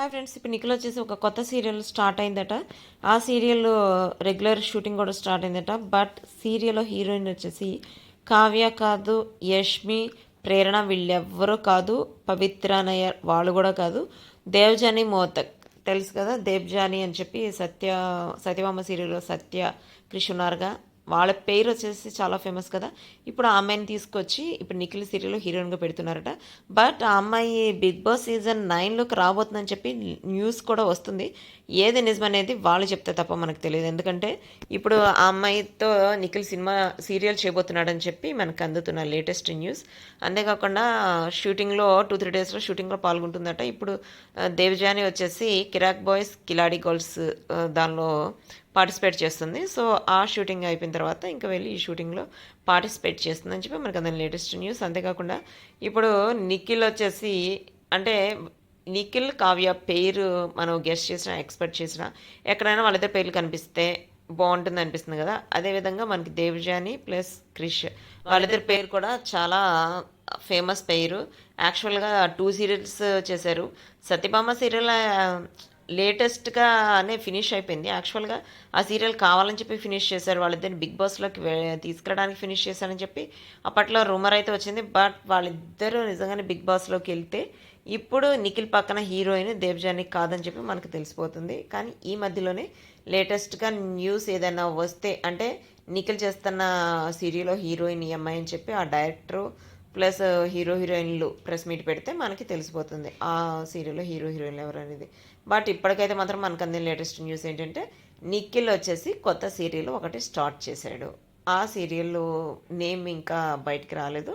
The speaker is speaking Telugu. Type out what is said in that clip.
హాయ్ ఫ్రెండ్స్ ఇప్పుడు నిఖిల్ వచ్చేసి ఒక కొత్త సీరియల్ స్టార్ట్ అయిందట. ఆ సీరియల్ రెగ్యులర్ షూటింగ్ కూడా స్టార్ట్ అయిందట. బట్ సీరియల్లో హీరోయిన్ వచ్చేసి కావ్య కాదు యష్మి ప్రేరణ వీళ్ళెవ్వరూ కాదు పవిత్ర నయ్యర్ వాళ్ళు కూడా కాదు. దేవజాని మోతక్ తెలుసు కదా? దేవ్జాని అని చెప్పి సత్య సత్యభామ సీరియల్లో సత్య కృష్ ఉన్నారుగా వాళ్ళ పేరు వచ్చేసి చాలా ఫేమస్ కదా. ఇప్పుడు ఆ అమ్మాయిని తీసుకొచ్చి ఇప్పుడు నిఖిల్ సీరియల్లో హీరోయిన్గా పెడుతున్నారట. బట్ ఆ అమ్మాయి బిగ్ బాస్ సీజన్ నైన్లోకి రాబోతుందని చెప్పి న్యూస్ కూడా వస్తుంది. ఏది నిజమనేది వాళ్ళు చెప్తే తప్ప మనకు తెలియదు. ఎందుకంటే ఇప్పుడు ఆ అమ్మాయితో నిఖిల్ సినిమా సీరియల్ చేయబోతున్నాడని చెప్పి మనకు అందుతున్న లేటెస్ట్ న్యూస్ అంతేకాకుండా షూటింగ్లో టూ త్రీ డేస్లో షూటింగ్లో పాల్గొంటుందట. ఇప్పుడు దేవజాని వచ్చేసి కిరాక్ బాయ్స్ కిలాడి గర్ల్స్ దానిలో పార్టిసిపేట్ చేస్తుంది. సో ఆ షూటింగ్ అయిపోయిన తర్వాత ఇంకా వెళ్ళి ఈ షూటింగ్లో పార్టిసిపేట్ చేస్తుందని చెప్పి మనకు అదే లేటెస్ట్ న్యూస్. అంతేకాకుండా ఇప్పుడు నిఖిల్ వచ్చేసి అంటే నిఖిల్ కావ్య పేరు మనం గెస్ట్ చేసిన ఎక్స్పెక్ట్ చేసిన ఎక్కడైనా వాళ్ళిద్దరు పేర్లు కనిపిస్తే బాగుంటుంది అనిపిస్తుంది కదా. అదేవిధంగా మనకి దేవ్జాని ప్లస్ క్రిష్ వాళ్ళిద్దరి పేరు కూడా చాలా ఫేమస్ పేరు. యాక్చువల్గా టూ సీరియల్స్ చేశారు. సత్యభామ సీరియల్ లేటెస్ట్గా అనే ఫినిష్ అయిపోయింది. యాక్చువల్గా ఆ సీరియల్ కావాలని చెప్పి ఫినిష్ చేశారు. వాళ్ళిద్దరిని బిగ్ బాస్లోకి తీసుకురావడానికి ఫినిష్ చేశారని చెప్పి అప్పట్లో రూమర్ అయితే వచ్చింది. బట్ వాళ్ళిద్దరూ నిజంగానే బిగ్ బాస్లోకి వెళ్తే ఇప్పుడు నిఖిల్ పక్కన హీరోయిన్ దేవ్జాని కాదని చెప్పి మనకు తెలిసిపోతుంది. కానీ ఈ మధ్యలోనే లేటెస్ట్గా న్యూస్ ఏదైనా వస్తే అంటే నిఖిల్ చేస్తున్న సీరియల్లో హీరోయిన్ ఈ అమ్మాయి అని చెప్పి ఆ డైరెక్టరు ప్లస్ uh, హీరో హీరోయిన్లు ప్రెస్ మీట్ పెడితే మనకి తెలిసిపోతుంది. ఆ సీరియల్లో హీరో హీరోయిన్లు ఎవరు అనేది. బట్ ఇప్పటికైతే మాత్రం మనకు అందిన లేటెస్ట్ న్యూస్ ఏంటంటే నిఖిల్ వచ్చేసి కొత్త సీరియల్ ఒకటి స్టార్ట్ చేశాడు. ఆ సీరియల్ నేమ్ ఇంకా బయటికి రాలేదు.